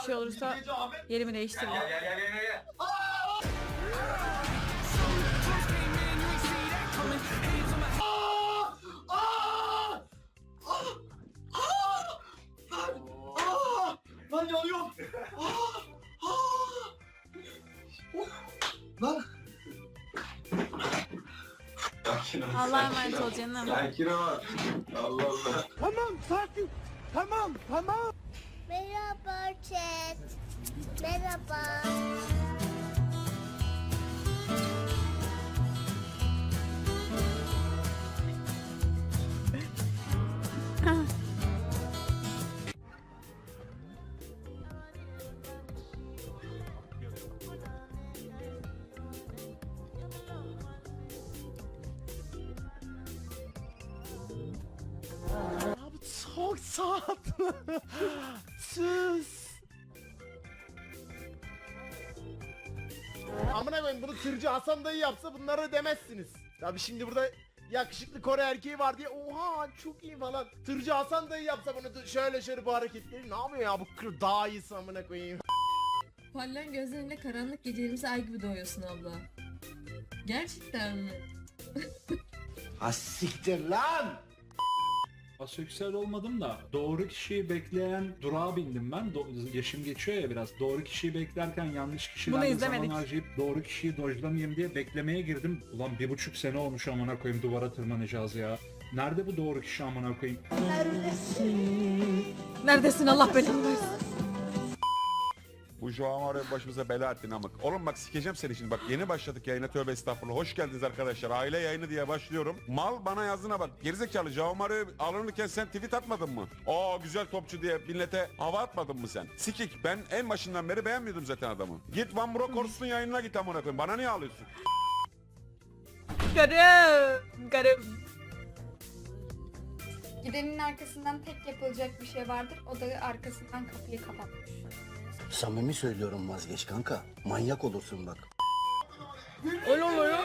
bir şey olursa yerimi değiştiririm. Gel gel gel gel gel. Aa! Lan yanıyorum. Aa! Aa! Lan. Sakin ol. Allah'a emanet ol canım. Sakin ol. Allah Allah. Tamam sakin. Tamam tamam. Merhaba chat. Merhaba. Çok tatlı. Sus. Amına koyayım bunu tırcı Hasan dayı yapsa bunları demezsiniz. Tabi şimdi burada yakışıklı Kore erkeği var diye oha çok iyi falan. Tırcı Hasan dayı yapsa bunu şöyle şöyle bu hareketleri ne yapıyor ya bu kır daha iyisi amına koyayım. Parlayan gözlerinle karanlık gecelerimize ay gibi doğuyorsun abla. Gerçekten mi? Ha siktir lan. Aseksüel olmadım da doğru kişiyi bekleyen durağa bindim ben. Do- yaşım geçiyor ya biraz. Doğru kişiyi beklerken yanlış kişilerle zaman harcayıp doğru kişiyi dojlamayayım diye beklemeye girdim. Ulan bir buçuk sene olmuş amına koyayım duvara tırmanacağız ya. Nerede bu doğru kişi amına koyayım? Neredesin Allah belanı versin. Bu Joao Mario başımıza bela ettin amık. Oğlum bak sikeceğim seni şimdi bak yeni başladık yayına tövbe estağfurullah. Hoş geldiniz arkadaşlar. Aile yayını diye başlıyorum. Mal bana yazdığına bak. Gerizekalı Joao Mario alınırken sen tweet atmadın mı? Aa güzel topçu diye millete hava atmadın mı sen? Sikik ben en başından beri beğenmiyordum zaten adamı. Git Van Bronckhorst'un yayınına git amına koyayım. Bana niye ağlıyorsun? Garım. Garım. Gidenin arkasından tek yapılacak bir şey vardır. O da arkasından kapıyı kapatmış. Samimi söylüyorum vazgeç kanka. Manyak olursun bak. Öyle oluyor.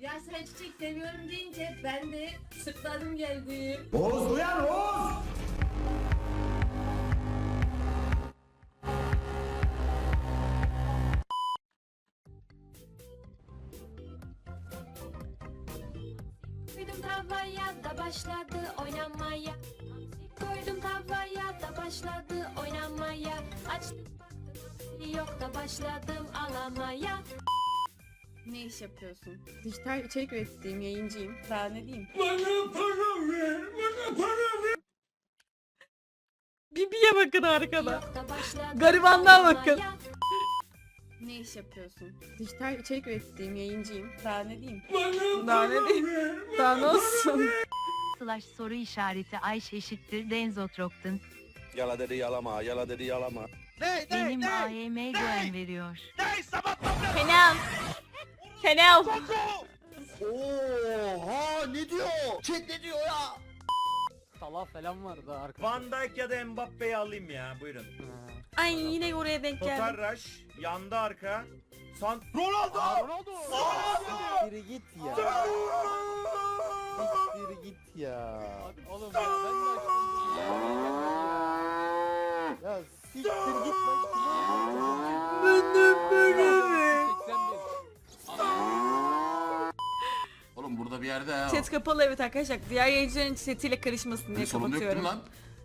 Ya sen çiçek seviyorum deyince ben de sırtladım geldim. Oğuz uyan Oğuz. Koydum tavaya da başladı oynamaya. Koydum tavaya da başladı oynamaya. Açtım yok da başladım ağlamaya. Ne iş yapıyorsun? Dijital içerik ürettiğim yayıncıyım. Daha ne diyeyim? Bibi'ye bakın arkada. Yok da başladım Garibanlığa bakın. ağlamaya. Ne iş yapıyorsun? Dijital içerik ürettiğim yayıncıyım. Daha ne diyeyim? Daha ne diyeyim? Daha ne olsun? slash soru işareti Ayşe eşittir Denzotrok'tun. Yala dedi yalama, yala dedi yalama. Benim AEM güven veriyor. Kenan. Kenan. Oha ne diyor? Chat ne diyor ya? Salah falan vardı arkada. Van Dijk ya da Mbappe'yi alayım ya buyurun. Ay yine oraya denk geldim. Totarraş, yanda arka. San Ronaldo! Ronaldo! Biri git ya. Biri git ya. Oğlum ya ben de açtım. Ya siktir git lan. Benim benim. 81. Oğlum burada bir yerde ha. Chat kapalı evet arkadaşlar. Diğer yayıncıların chatiyle karışmasın diye Sorun kapatıyorum. yoktu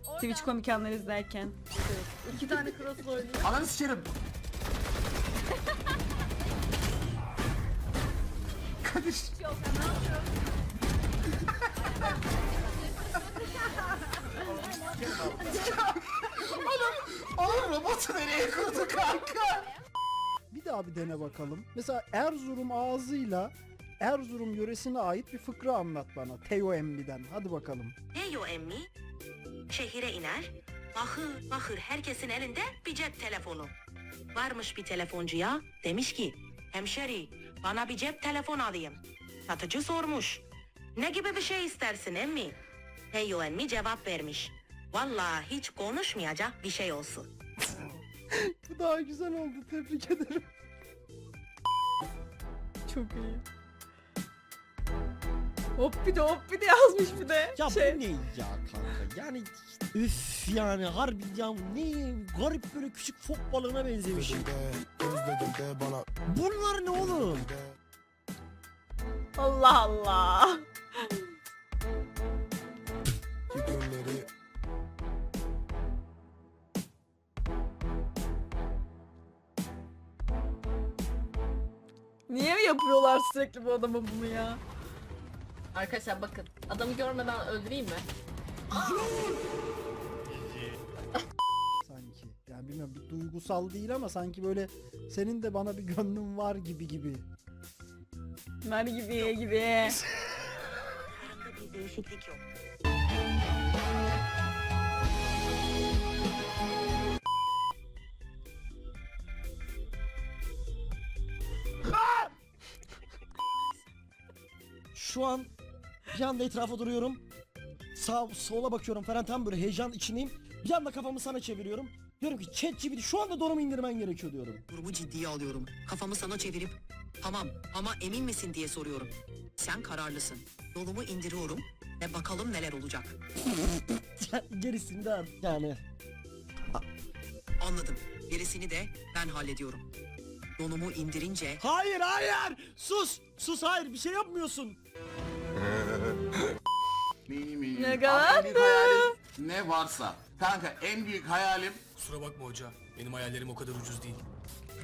lan. Twitch komik anlar izlerken. İki tane cross oynuyor. Ananı sikerim. Kadir. Oğlum robotu nereye kurdu kanka? Bir daha bir dene bakalım. Mesela Erzurum ağzıyla Erzurum yöresine ait bir fıkra anlat bana. Teo Emmi'den. Hadi bakalım. Eyo emmi şehire iner, Bakır bakır herkesin elinde bir cep telefonu. Varmış bir telefoncuya demiş ki hemşeri bana bir cep telefon alayım. Satıcı sormuş. Ne gibi bir şey istersin emmi? Heyo emmi cevap vermiş. Vallahi hiç konuşmayacak bir şey olsun. Bu daha güzel oldu. Tebrik ederim. Çok iyi. Hop bir de hop bir de yazmış bir de. Ya şey. bu ne ya kanka? Yani üf yani harbi ya ne garip böyle küçük fok balığına benzemiş. Bunlar ne oğlum? Allah Allah. Yapıyorlar sürekli bu adama bunu ya? Arkadaşlar bakın adamı görmeden öldüreyim mi? Sanki. Yani bilmiyorum bir duygusal değil ama sanki böyle senin de bana bir gönlün var gibi gibi. Mer gibi gibi. Bir değişiklik yok. Şu an bir anda etrafa duruyorum. Sağ sola bakıyorum falan tam böyle heyecan içindeyim. Bir anda kafamı sana çeviriyorum. Diyorum ki ChatGPT şu anda donumu indirmen gerekiyor diyorum. Durumu ciddiye alıyorum. Kafamı sana çevirip tamam ama emin misin diye soruyorum. Sen kararlısın. Yolumu indiriyorum ve bakalım neler olacak. Gerisinden yani. Anladım. Gerisini de ben hallediyorum. Donumu indirince Hayır hayır! Sus! Sus hayır bir şey yapmıyorsun. Ne kadar ne varsa. Kanka en büyük hayalim Kusura bakma hoca. Benim hayallerim o kadar ucuz değil.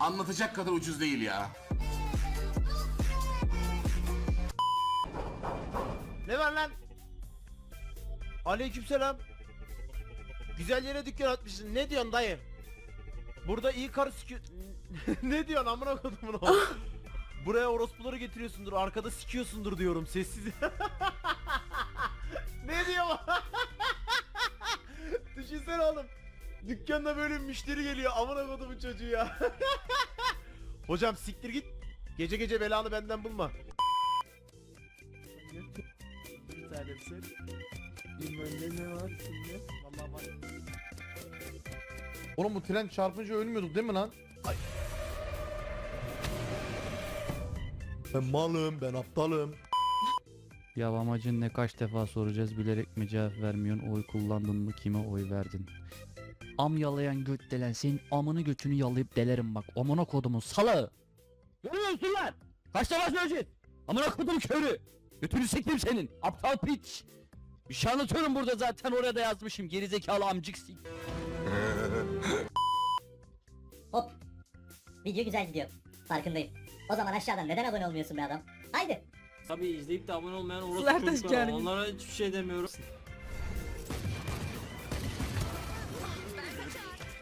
anlatacak kadar ucuz değil ya. Ne var lan? Aleykümselam. Güzel yere dükkan atmışsın. Ne diyorsun dayı? Burada iyi karı sikiyor... ne diyorsun amına kodumun oğlu? Buraya orospuları getiriyorsundur, arkada sikiyorsundur diyorum sessiz. ne diyor? Düşünsene oğlum. Dükkanda böyle müşteri geliyor amına kodumun çocuğu ya. Hocam siktir git. Gece gece belanı benden bulma. Bir tanem sen. Bilmem ne var şimdi. Vallahi var. Oğlum bu tren çarpınca ölmüyorduk değil mi lan? Ben malım, ben aptalım. Ya amacın ne kaç defa soracağız bilerek mi cevap vermiyorsun oy kullandın mı kime oy verdin? Am yalayan göt delen senin amını götünü yalayıp delerim bak amına kodumun salı. Görüyorsun lan kaç defa söyleyeceğiz amına kodum körü götünü siktim senin aptal piç. Bir şey anlatıyorum burada zaten oraya da yazmışım gerizekalı amcık sik. Hop. Video güzel gidiyor. Farkındayım. O zaman aşağıdan neden abone olmuyorsun be adam? Haydi. Tabi izleyip de abone olmayan orospu Zaten çocuklar gergin. Onlara hiçbir şey demiyorum.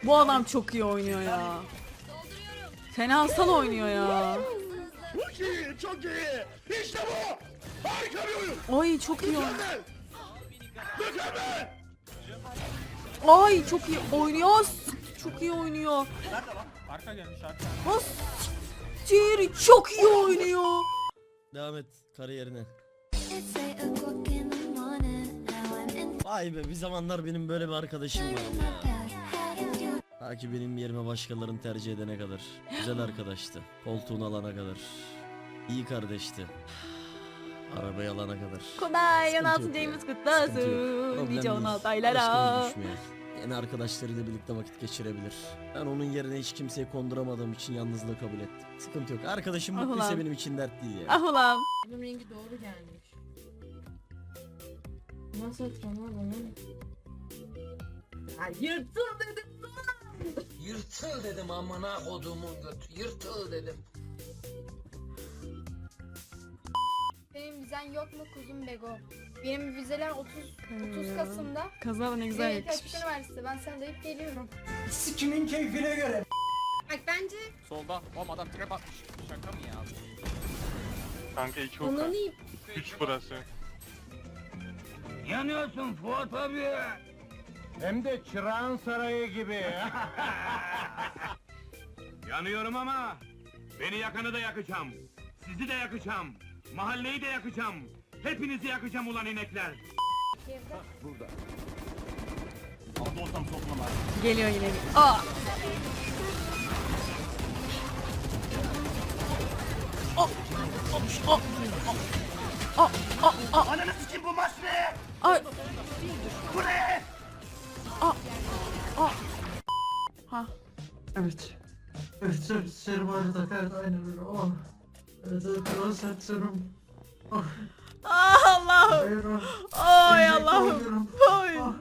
Bu adam çok iyi oynuyor ya. Fenasal oynuyor ya. Çok iyi, çok iyi. İşte bu. Harika bir oyun. Ay çok iyi oynuyor. Mükemmel. Ay çok iyi oynuyor. Çok iyi oynuyor. Arka gelmiş arka. Nasıl? çok iyi oynuyor. Devam et kariyerine. Vay be bir zamanlar benim böyle bir arkadaşım vardı ya. Ta ki benim yerime başkalarını tercih edene kadar. Güzel arkadaştı. Koltuğunu alana kadar. İyi kardeşti. Arabayı alana kadar. Kolay Sıkıntı 16. yok ya. ayımız kutlu Sıkıntı yok. olsun. Problem Nice değil. 16 Başka aylara. düşmüyor. Yeni arkadaşlarıyla birlikte vakit geçirebilir. Ben onun yerine hiç kimseye konduramadığım için yalnızlığı kabul ettim. Sıkıntı yok. Arkadaşım Ah mutluysa ulan. benim için dert değil ya. Ah ulan. Bunun rengi doğru gelmiş. Nasıl atacağım lan bunu? Ya yırtıl dedim. Yırtıl dedim amına kodumun götü. Yırtıl dedim. Benim vizen yok mu kuzum Bego? Benim vizeler 30 30 Kasım'da. Kaza ne güzel Evet, yakışmış. Açık Üniversite. Ben sana deyip geliyorum. Sikimin keyfine göre. Bak bence Solda. Oğlum adam trap atmış. Şaka mı ya? Kanka iki onu Üç burası. Yanıyorsun Fuat abi. Hem de Çırağan Sarayı gibi. Yanıyorum ama beni yakanı da yakacağım. Sizi de yakacağım. Mahalleyi de yakacağım. Hepinizi yakacağım ulan inekler. Geliyor yine. Aa! Aa! Aa! Aa! Aa! Aa! Ananı sikim bu maç ne? Ay! Bu ne? Aa! Aa! Ha. Evet. Evet, ser, serum ağrıda evet aynen öyle. Oh. Oh, Ah Allah'ım. hayır, oh. Ay Enjekte Allah'ım. oluyorum. Ay. Ah.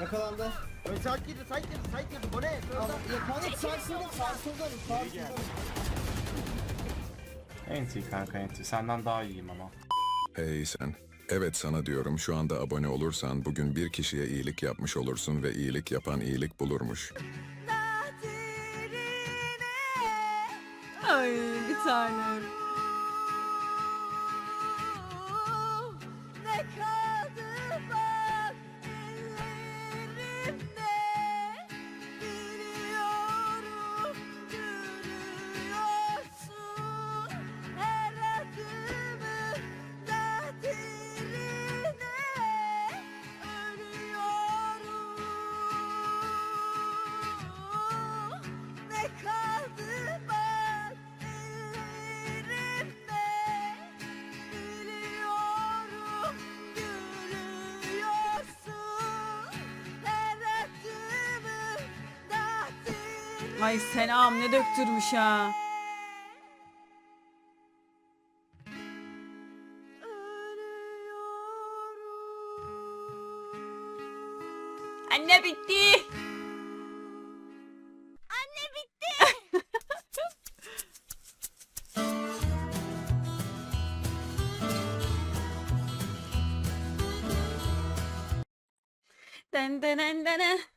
Yakalandı. Ön saat girdi, saat girdi, saat girdi. Bu ne? Yakalandı, sarsıldım, sarsıldım, sarsıldım. Enti kanka enti. Senden daha iyiyim ama. Hey sen. Evet sana diyorum şu anda abone olursan bugün bir kişiye iyilik yapmış olursun ve iyilik yapan iyilik bulurmuş. Bir tane. Ay Senam ne döktürmüş ha. Anne bitti. Anne bitti. Den den den den.